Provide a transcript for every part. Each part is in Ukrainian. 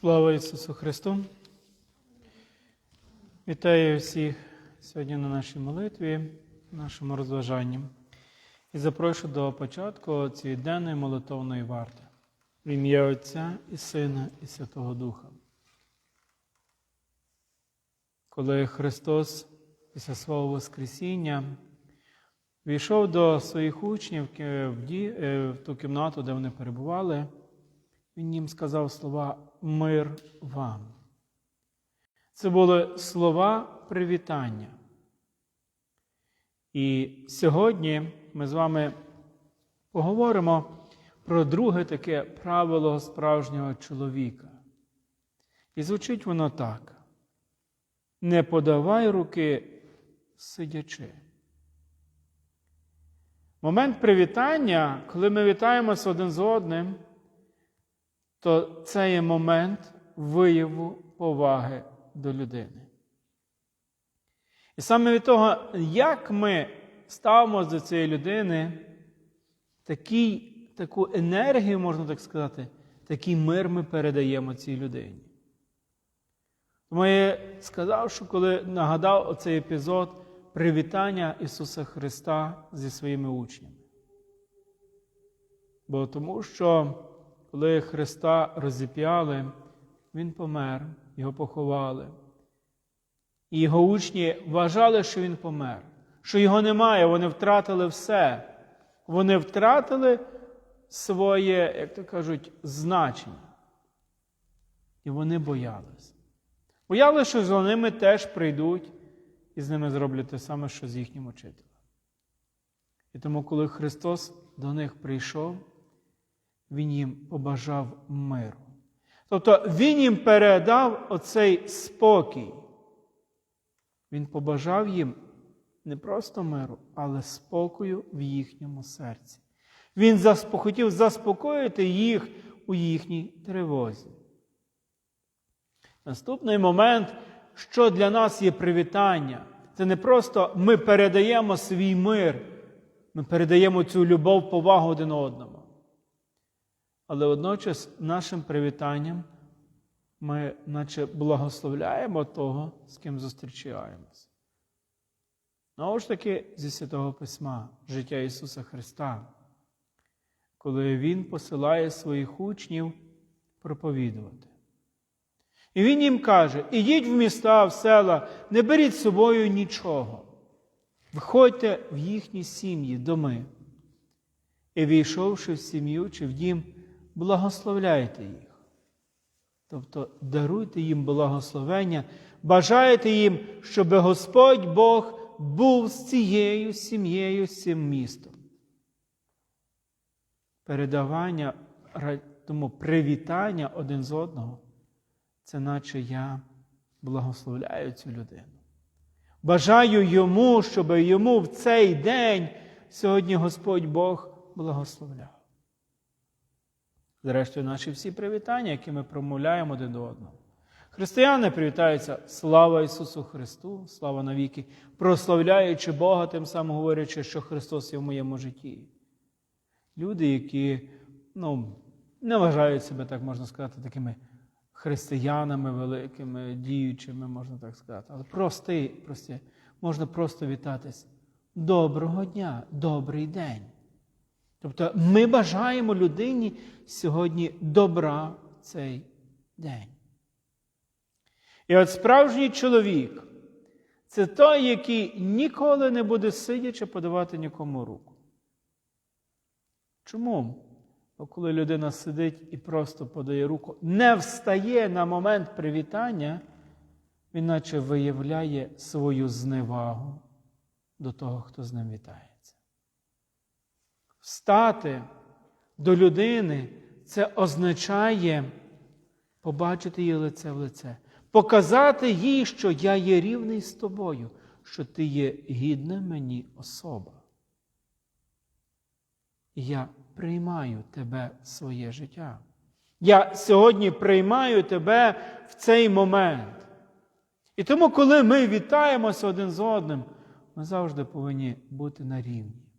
Слава Ісусу Христу! Вітаю всіх сьогодні на нашій молитві, нашому розважанні. І запрошую до початку цієї денної молитовної варти в ім'я Отця і Сина, і Святого Духа. Коли Христос після свого Воскресіння війшов до своїх учнів е, в ту кімнату, де вони перебували, він їм сказав слова Мир вам. Це були слова привітання. І сьогодні ми з вами поговоримо про друге таке правило справжнього чоловіка. І звучить воно так: не подавай руки сидячи. Момент привітання, коли ми вітаємося один з одним, то це є момент вияву поваги до людини. І саме від того, як ми ставимося до цієї людини, такий, таку енергію, можна так сказати, такий мир ми передаємо цій людині. Тому я сказав, що коли нагадав оцей епізод привітання Ісуса Христа зі своїми учнями. Бо тому що коли Христа розіп'яли, Він помер, його поховали. І його учні вважали, що він помер, що його немає, вони втратили все. Вони втратили своє, як то кажуть, значення. І вони боялися. Боялися, що за ними теж прийдуть і з ними зроблять те саме, що з їхнім учителем. І тому, коли Христос до них прийшов, Він їм побажав миру. Тобто Він їм передав оцей спокій. Він побажав їм не просто миру, але спокою в їхньому серці. Він хотів заспокоїти їх у їхній тривозі. Наступний момент, що для нас є привітання, це не просто ми передаємо свій мир, ми передаємо цю любов, повагу один одному. Але водночас нашим привітанням ми наче благословляємо того, з ким зустрічаємося. Знову ж таки, зі Святого Письма, життя Ісуса Христа, коли Він посилає своїх учнів проповідувати. І Він їм каже: ідіть в міста, в села, не беріть з собою нічого. Виходьте в їхні сім'ї, доми. І війшовши в сім'ю чи в дім, благословляйте їх. Тобто даруйте їм благословення, бажаєте їм, щоб Господь Бог був з цією сім'єю, з цим містом. Передавання, тому привітання один з одного, це наче я благословляю цю людину. Бажаю йому, щоб йому в цей день сьогодні Господь Бог благословляв. Зрештою, наші всі привітання, які ми промовляємо один до одного. Християни привітаються слава Ісусу Христу, слава навіки, прославляючи Бога, тим самим говорячи, що Христос є в моєму житті. Люди, які ну, не вважають себе, так можна сказати, такими християнами великими, діючими, можна так сказати. Але прості, прості, можна просто вітатись. Доброго дня, добрий день. Тобто ми бажаємо людині сьогодні добра в цей день. І от справжній чоловік це той, який ніколи не буде сидячи подавати нікому руку. Чому? Бо коли людина сидить і просто подає руку, не встає на момент привітання, він наче виявляє свою зневагу до того, хто з ним вітається. Встати до людини це означає побачити її лице в лице, показати їй, що я є рівний з тобою, що ти є гідна мені особа. І я приймаю тебе в своє життя. Я сьогодні приймаю тебе в цей момент. І тому, коли ми вітаємося один з одним, ми завжди повинні бути на рівні.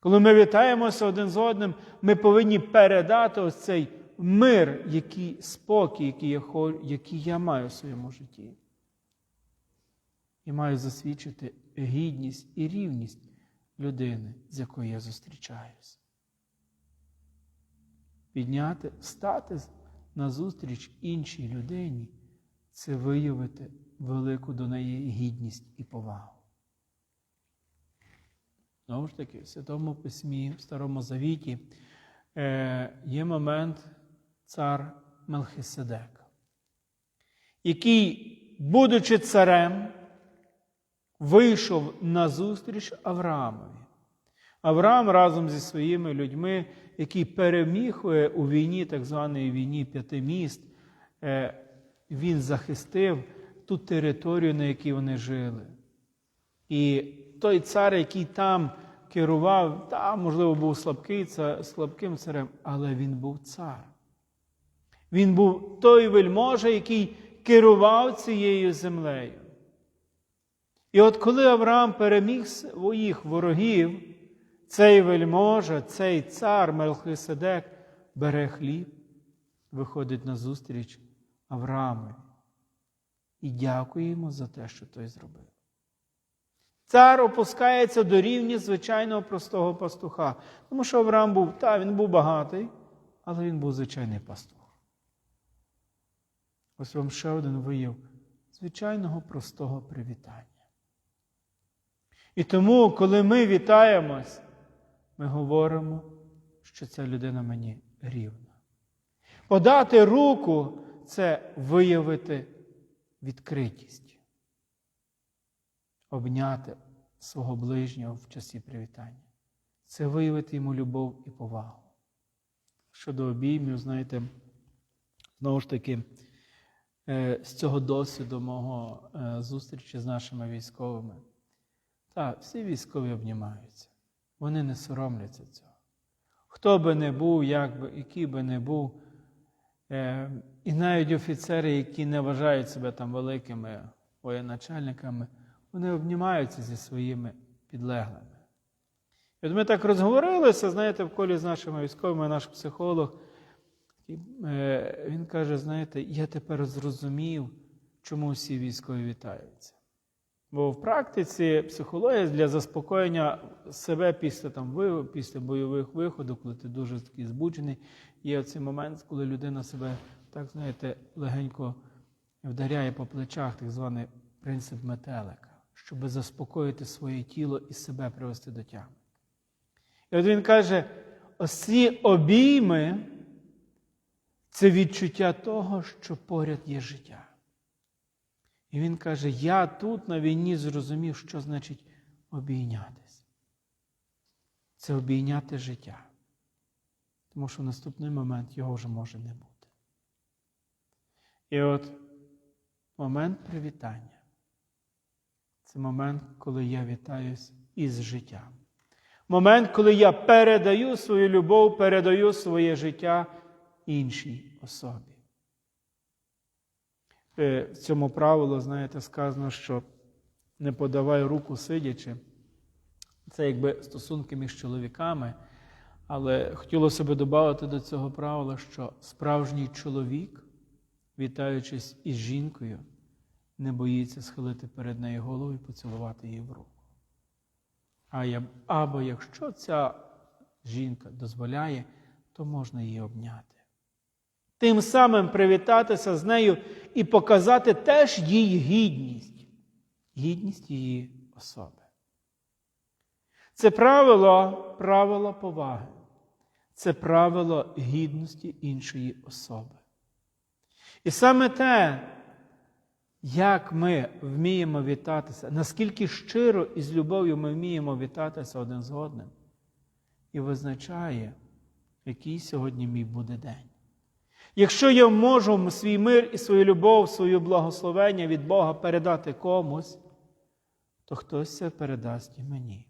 Коли ми вітаємося один з одним, ми повинні передати ось цей мир, який спокій, який я, який я маю в своєму житті. І маю засвідчити гідність і рівність людини, з якою я зустрічаюся. Підняти, стати на зустріч іншій людині це виявити велику до неї гідність і повагу. Знову ж таки, в Святому Письмі, в Старому Завіті е, є момент цар Мелхиседек, який, будучи царем, вийшов на зустріч Авраамові. Авраам разом зі своїми людьми, який переміг е, у війні, так званої війні п'яти міст, е, він захистив ту територію, на якій вони жили. І той цар, який там керував, там, можливо, був слабкий, ца- слабким царем, але він був цар. Він був той вельможа, який керував цією землею. І от коли Авраам переміг своїх ворогів, цей вельможа, цей цар Мелхиседек бере хліб, виходить на зустріч Авраамові і дякує йому за те, що той зробив. Цар опускається до рівня звичайного простого пастуха. Тому що Авраам був, та, він був багатий, але він був звичайний пастух. Ось вам ще один вияв звичайного простого привітання. І тому, коли ми вітаємось, ми говоримо, що ця людина мені рівна. Подати руку це виявити відкритість, обняти свого ближнього в часі привітання. Це виявити йому любов і повагу. Щодо обіймів, знаєте, знову ж таки, е, з цього досвіду мого е, зустрічі з нашими військовими. Так, всі військові обнімаються. Вони не соромляться цього. Хто би не був, як би, який би не був, е, і навіть офіцери, які не вважають себе там великими воєначальниками, вони обнімаються зі своїми підлеглими. І от ми так розговорилися, знаєте, в колі з нашими військовими, наш психолог, е, він каже: знаєте, я тепер зрозумів, чому всі військові вітаються. Бо в практиці психологія для заспокоєння себе після там, після бойових виходів, коли ти дуже такий збуджений, є оцей момент, коли людина себе, так знаєте, легенько вдаряє по плечах, так званий принцип метелика, щоб заспокоїти своє тіло і себе привести до тями. І от він каже: ось ці обійми це відчуття того, що поряд є життя. І він каже: Я тут на війні зрозумів, що значить обійнятись. Це обійняти життя. Тому що в наступний момент його вже може не бути. І от момент привітання це момент, коли я вітаюсь із життям. Момент, коли я передаю свою любов, передаю своє життя іншій особі. Е, В цьому правилу, знаєте, сказано, що не подавай руку сидячи. Це якби стосунки між чоловіками. Але хотілося би додати до цього правила, що справжній чоловік, вітаючись із жінкою, не боїться схилити перед нею голову і поцілувати її в руку. А я, або якщо ця жінка дозволяє, то можна її обняти. Тим самим привітатися з нею і показати теж їй гідність, гідність її особи. Це правило, правило поваги, це правило гідності іншої особи. І саме те, як ми вміємо вітатися, наскільки щиро і з любов'ю ми вміємо вітатися один з одним, і визначає, який сьогодні мій буде день. Якщо я можу свій мир і свою любов, свою благословення від Бога передати комусь, то хтось це передасть і мені.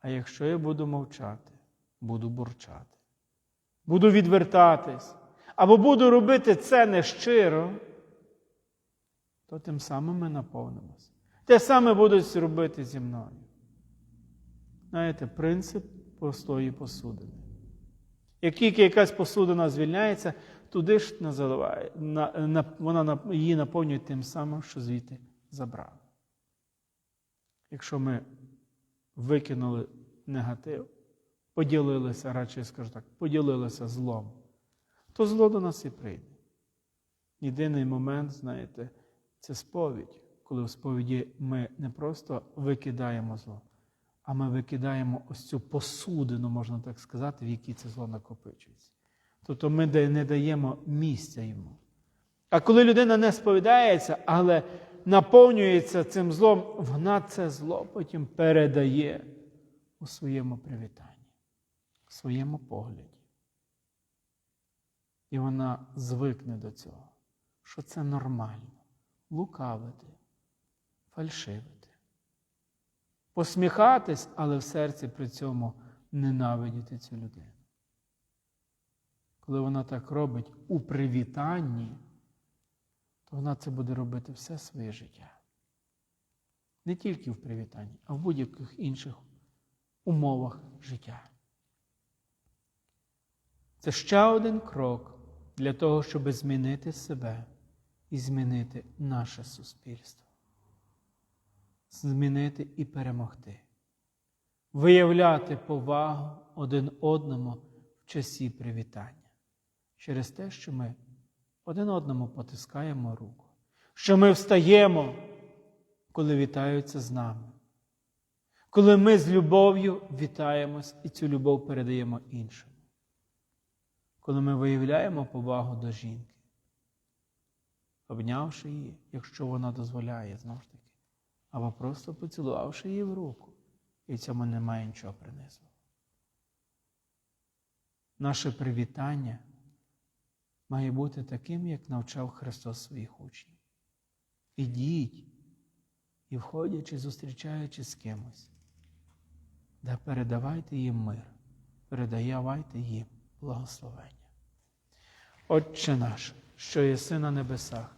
А якщо я буду мовчати, буду бурчати, буду відвертатись, або буду робити це нещиро, то тим самим ми наповнимося. Те саме будуть робити зі мною. Знаєте, принцип простої посудини. Як тільки якась посудина звільняється, туди ж не на, на, вона на, її наповнює тим самим, що звідти забрали. Якщо ми викинули негатив, поділилися, радше я скажу так, поділилися злом, то зло до нас і прийде. Єдиний момент, знаєте, це сповідь, коли в сповіді ми не просто викидаємо зло, а ми викидаємо ось цю посудину, можна так сказати, в якій це зло накопичується. Тобто ми не даємо місця йому. А коли людина не сповідається, але наповнюється цим злом, вона це зло потім передає у своєму привітанні, у своєму погляді. І вона звикне до цього, що це нормально лукавити, фальшивити, посміхатись, але в серці при цьому ненавидіти цю людину. Коли вона так робить у привітанні, то вона це буде робити все своє життя. Не тільки в привітанні, а в будь-яких інших умовах життя. Це ще один крок для того, щоб змінити себе і змінити наше суспільство. Змінити і перемогти. Виявляти повагу один одному в часі привітання. Через те, що ми один одному потискаємо руку, що ми встаємо, коли вітаються з нами, коли ми з любов'ю вітаємось і цю любов передаємо іншим, коли ми виявляємо повагу до жінки, обнявши її, якщо вона дозволяє, знову ж таки, або просто поцілувавши її в руку, і цьому немає нічого принизу. Наше привітання має бути таким, як навчав Христос своїх учнів. Ідіть і, входячи, зустрічаючи з кимось, да передавайте їм мир, передавайте їм благословення. Отче наш, що єси на небесах,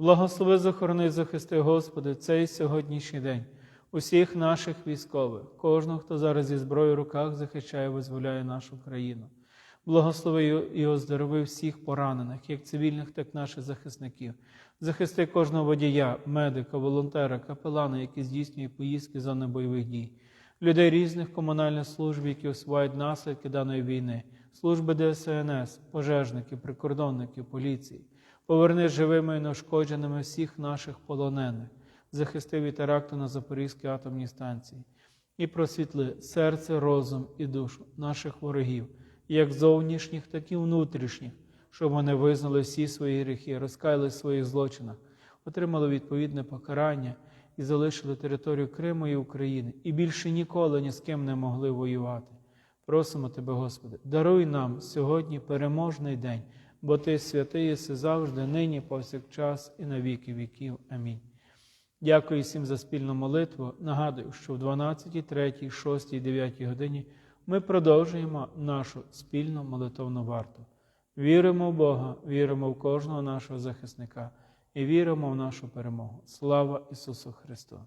Благослови, захорони, захисти, Господи, цей сьогоднішній день, усіх наших військових, кожного, хто зараз зі зброєю в руках захищає, визволяє нашу країну. Благослови і оздорови всіх поранених, як цивільних, так і наших захисників. Захисти кожного водія, медика, волонтера, капелана, які здійснюють поїздки зони бойових дій, людей різних комунальних служб, які усувають наслідки даної війни, служби ДСНС, пожежники, прикордонники, поліції. Поверни живими і неушкодженими всіх наших полонених, захисти від теракту на Запорізькій атомній станції. І просвітли серце, розум і душу наших ворогів, як зовнішніх, так і внутрішніх, щоб вони визнали всі свої гріхи, розкаяли своїх злочинах, отримали відповідне покарання і залишили територію Криму і України, і більше ніколи ні з ким не могли воювати. Просимо Тебе, Господи, даруй нам сьогодні переможний день, бо Ти святий єси завжди, нині, повсякчас, і на віки віків. Амінь. Дякую всім за спільну молитву. Нагадую, що в 12, 3, 6, 9 годині ми продовжуємо нашу спільну молитовну варту. Віримо в Бога, віримо в кожного нашого захисника і віримо в нашу перемогу. Слава Ісусу Христу!